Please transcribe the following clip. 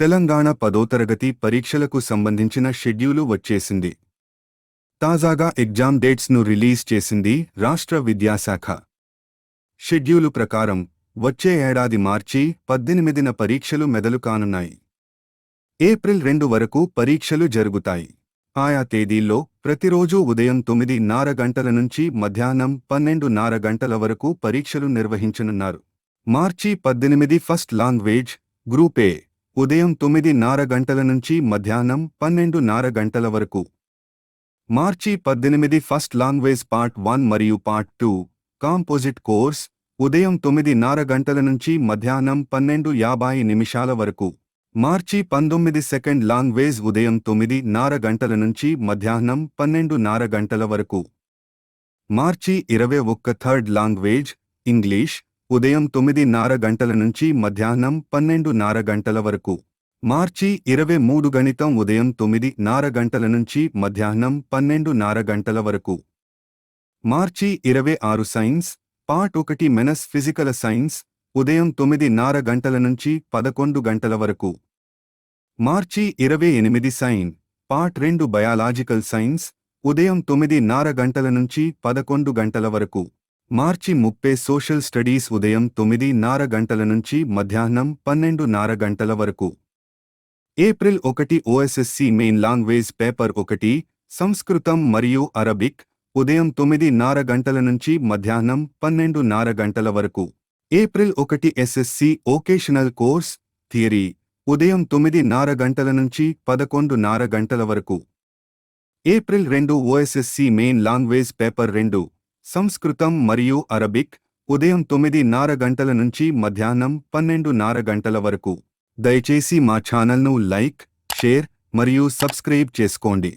తెలంగాణ పదో తరగతి పరీక్షలకు సంబంధించిన షెడ్యూలు వచ్చేసింది. తాజాగా ఎగ్జామ్ డేట్స్ను రిలీజ్ చేసింది రాష్ట్ర విద్యాశాఖ. షెడ్యూలు ప్రకారం వచ్చే ఏడాది మార్చి పద్దెనిమిదిన పరీక్షలు మెదలు కానున్నాయి. ఏప్రిల్ రెండు వరకు పరీక్షలు జరుగుతాయి. ఆయా తేదీల్లో ప్రతిరోజూ ఉదయం తొమ్మిదిన్నర గంటల నుంచి మధ్యాహ్నం పన్నెండున్నర గంటల వరకు పరీక్షలు నిర్వహించనున్నారు. మార్చి పద్దెనిమిది ఫస్ట్ లాంగ్వేజ్ గ్రూప్ ఏ. ఉదయం తొమ్మిదిన్నర గంటల నుంచి మధ్యాహ్నం పన్నెండున్నర గంటల వరకు. మార్చి పద్దెనిమిది ఫస్ట్ లాంగ్వేజ్ పార్ట్ వన్ మరియు పార్ట్ టూ కాంపోజిట్ కోర్స్ ఉదయం తొమ్మిదిన్నర గంటల నుంచి మధ్యాహ్నం పన్నెండు యాభై నిమిషాల వరకు. మార్చి పంతొమ్మిది సెకండ్ లాంగ్వేజ్ ఉదయం తొమ్మిదిన్నర గంటల నుంచి మధ్యాహ్నం పన్నెండున్నర గంటల వరకు. మార్చి ఇరవై ఒక్క థర్డ్ లాంగ్వేజ్ ఇంగ్లీష్ ఉదయం తొమ్మిదిన్నర గంటల నుంచి మధ్యాహ్నం పన్నెండున్నర గంటల వరకు. మార్చి ఇరవై మూడు గణితం ఉదయం తొమ్మిదిన్నర గంటల నుంచి మధ్యాహ్నం పన్నెండున్నర గంటల వరకు. మార్చి ఇరవై ఆరు సైన్స్ పార్ట్ ఒకటి మెనస్ ఫిజికల్ సైన్స్ ఉదయం తొమ్మిదిన్నర గంటల నుంచి పదకొండు గంటల వరకు. మార్చి ఇరవై ఎనిమిది సైన్ పార్ట్ రెండు బయాలాజికల్ సైన్స్ ఉదయం తొమ్మిదిన్నర గంటల నుంచి పదకొండు గంటల వరకు. మార్చి ముప్పై సోషల్ స్టడీస్ ఉదయం తొమ్మిదిన్నర గంటల నుంచి మధ్యాహ్నం పన్నెండున్నర గంటల వరకు. ఏప్రిల్ ఒకటి ఓఎస్ఎస్సి మెయిన్ లాంగ్వేజ్ పేపర్ ఒకటి సంస్కృతం మరియు అరబిక్ ఉదయం తొమ్మిదిన్నర గంటల నుంచి మధ్యాహ్నం పన్నెండున్నర గంటల వరకు. ఏప్రిల్ ఒకటి ఎస్ఎస్సి ఓకేషనల్ కోర్స్ థియరీ ఉదయం తొమ్మిదిన్నర గంటల నుంచి పదకొండున్నర గంటల వరకు. ఏప్రిల్ రెండు ఓఎస్ఎస్సి మెయిన్ లాంగ్వేజ్ పేపర్ రెండు సంస్కృతం మరియు అరబిక్ ఉదయం తొమ్మిదిన్నర గంటల నుంచి మధ్యాహ్నం పన్నెండున్నర గంటల వరకు. దయచేసి మా ఛానల్ను లైక్ షేర్ మరియు సబ్స్క్రైబ్ చేసుకోండి.